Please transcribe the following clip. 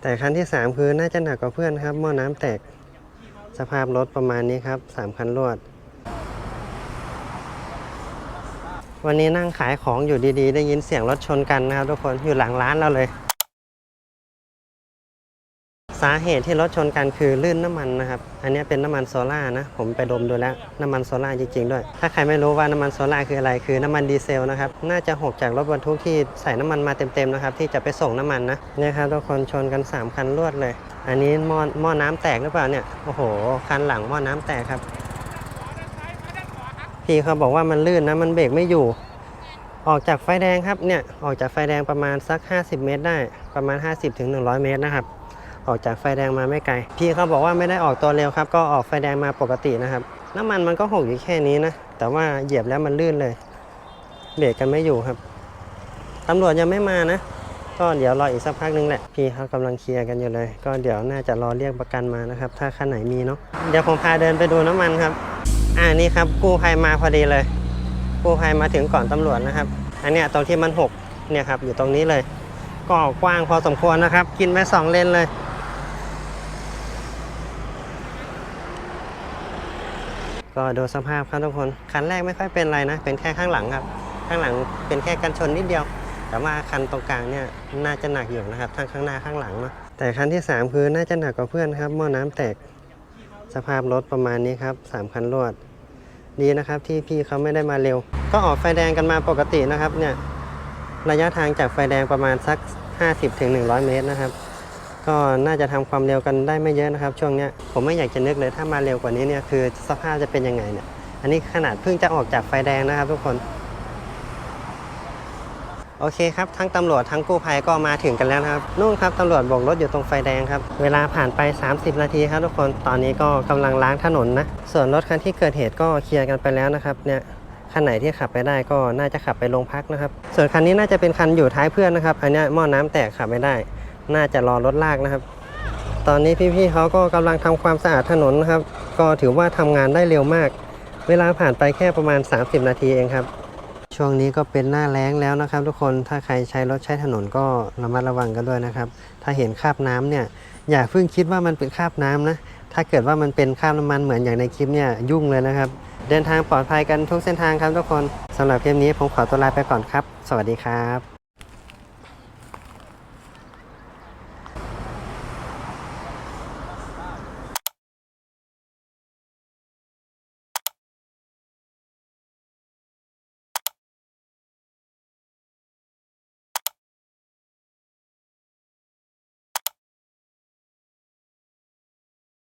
แต่คันที่ 3 คือน่าจะหนักกว่าเพื่อนครับหม้อน้ำแตก สภาพรถประมาณนี้ครับ 3 คันรวด วันนี้นั่งขายของอยู่ดีๆ ได้ยินเสียงรถชนกันนะครับทุกคนอยู่หลังร้านเราเลย สาเหตุที่รถชนกันคือลื่นน้ำมันนะครับ อันนี้เป็นน้ำมันโซล่านะ ผมไปดมดูแล้วน้ำมันโซล่าจริงๆด้วย ถ้าใครไม่รู้ว่าน้ำมันโซล่าคืออะไร คือน้ำมันดีเซลนะครับ น่าจะหกจากรถบรรทุกที่ใส่น้ำมันมาเต็มๆนะครับ ที่จะไปส่งน้ำมันนะเนี่ยครับทุกคนชนกัน 3 คันรวดเลย อันนี้หม้อหม้อน้ำแตกหรือเปล่าเนี่ย โอ้โห คันหลังหม้อน้ำแตกครับ พี่เขาบอกว่ามันลื่นนะ มันเบรกไม่อยู่ ออกจากไฟแดงครับ เนี่ย ออกจากไฟแดงประมาณสัก 50 เมตรได้ ประมาณ 50-100 เมตรนะครับ ออกจากไฟแดงมาไม่ไกล พี่เขาบอกว่าไม่ได้ออกตัวเร็วครับ ก็ออกไฟแดงมาปกตินะครับ น้ำมันมันก็หกอยู่แค่นี้นะ แต่ว่าเหยียบแล้วมันลื่นเลย เบรกกันไม่อยู่ครับ ตำรวจยังไม่มานะ ก็เดี๋ยวรออีกสักพักนึงแหละ พี่เขากำลังเคลียร์กันอยู่เลย ก็เดี๋ยวน่าจะรอเรียกประกันมานะครับ ถ้าคันไหนมีเนาะ เดี๋ยวผมพาเดินไปดูน้ำมันครับ อ่านี่ครับกู้ภัยมาพอดีเลย กู้ภัยมาถึงก่อนตำรวจนะครับ อันเนี้ยตรงที่มันหกเนี่ยครับอยู่ตรงนี้เลย ก็กว้างพอสมควรนะครับ กินไปสองเลนเลย ก็ดูสภาพครับทุกคนคันแรกไม่ค่อยเป็นไรนะ เป็นแค่ข้างหลังครับ ข้างหลังเป็นแค่กันชนนิดเดียว แต่ว่าคันตรงกลางเนี่ยน่าจะหนักอยู่นะครับทั้งข้างหน้าข้างหลังเนาะแต่คันที่ 3 คือน่าจะหนักกว่าเพื่อนครับหม้อน้ำแตกสภาพรถประมาณนี้ครับสามคันรวดดีนะครับที่พี่เขาไม่ได้มาเร็ว ก็ออกไฟแดงกันมาปกตินะครับเนี่ยระยะทางจากไฟแดงประมาณสัก 50-100 เมตรนะครับ ก็น่าจะทำความเร็วกันได้ไม่เยอะนะครับ ช่วงเนี้ยผมไม่อยากจะนึกเลยถ้ามาเร็วกว่านี้เนี่ยคือสภาพจะเป็นยังไงเนี่ยอันนี้ขนาดเพิ่งจะออกจากไฟแดงนะครับ ทุกคนโอเคครับทั้งตำรวจทั้งกู้ภัยก็มาถึงกันแล้วนะครับนู่นครับตำรวจโบกรถอยู่ตรงไฟแดงครับ เวลาผ่านไป 30 นาทีครับทุกคนตอนนี้ก็กำลังล้างถนนนะ ส่วนรถคันที่เกิดเหตุก็เคลียร์กันไปแล้วนะครับเนี่ยคันไหนที่ขับไปได้ก็น่าจะขับไปโรงพักนะครับ ส่วนคันนี้น่าจะเป็นคันอยู่ท้ายเพื่อนนะครับอันนี้หม้อน้ำแตกขับไม่ได้ น่าจะรอรถลากนะครับ ตอนนี้พี่ๆเขาก็กำลังทำความสะอาดถนนนะครับ ก็ถือว่าทำงานได้เร็วมาก เวลาผ่านไปแค่ประมาณ 30 นาทีเองครับ ช่วงนี้ก็เป็นหน้าแล้งแล้วนะครับ ทุกคนถ้าใครใช้รถใช้ถนนก็ระมัดระวังกันด้วยนะครับ ถ้าเห็นคราบน้ำเนี่ยอย่าเพิ่งคิดว่ามันเป็นคราบน้ำนะ ถ้าเกิดว่ามันเป็นคราบน้ำมันเหมือนอย่างในคลิปเนี่ยยุ่งเลยนะครับ เดินทางปลอดภัยกันทุกเส้นทางครับทุกคนสำหรับคลิปนี้ผมขอตัวลาไปก่อนครับ สวัสดีครับ